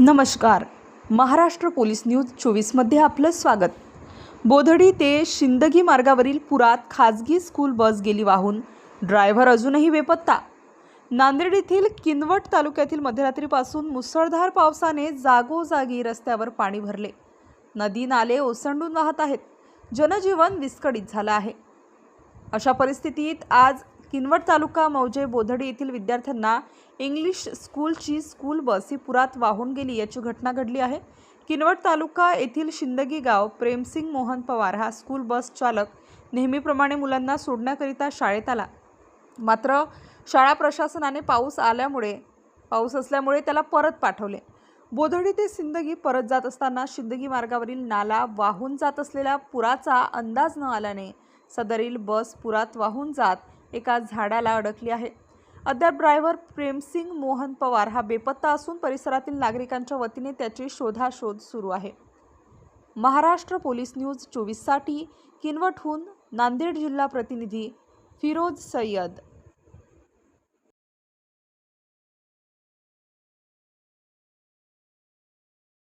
नमस्कार. Maharashtra police news चोवीसमध्ये आपलं स्वागत. बोधडी ते शिंदगी मार्गावरील पुरात खाजगी स्कूल बस गेली वाहून ड्रायव्हर अजूनही बेपत्ता. नांदेड येथील किनवट तालुक्यातील मध्यरात्रीपासून मुसळधार पावसाने जागोजागी रस्त्यावर पाणी भरले. नदी नाले ओसंडून वाहत आहेत. जनजीवन विस्कळीत झालं आहे. अशा परिस्थितीत आज किनवट तालुका मौजे बोधडी येथील विद्यार्थ्यांना इंग्लिश स्कूलची स्कूल बस ही पुरात वाहून गेली याची घटना घडली आहे. किनवट तालुका येथील शिंदगी गाव प्रेमसिंग मोहन पवार हा स्कूल बस चालक नेहमीप्रमाणे मुलांना सोडण्याकरिता शाळेत आला. मात्र शाळा प्रशासनाने पाऊस आल्यामुळे पाऊस असल्यामुळे त्याला परत पाठवले. बोधडी ते सिंदगी परत जात असताना शिंदगी मार्गावरील नाला वाहून जात असलेल्या पुराचा अंदाज न आल्याने सदरील बस पुरात वाहून जात एका झाडाला अडकली आहे. अद्याप ड्रायव्हर प्रेमसिंग मोहन पवार हा बेपत्ता असून परिसरातील नागरिकांच्या वतीने त्याची शोधाशोध सुरू आहे. महाराष्ट्र पोलीस न्यूज चोवीससाठी किनवटहून नांदेड जिल्हा प्रतिनिधी फिरोज सय्यद.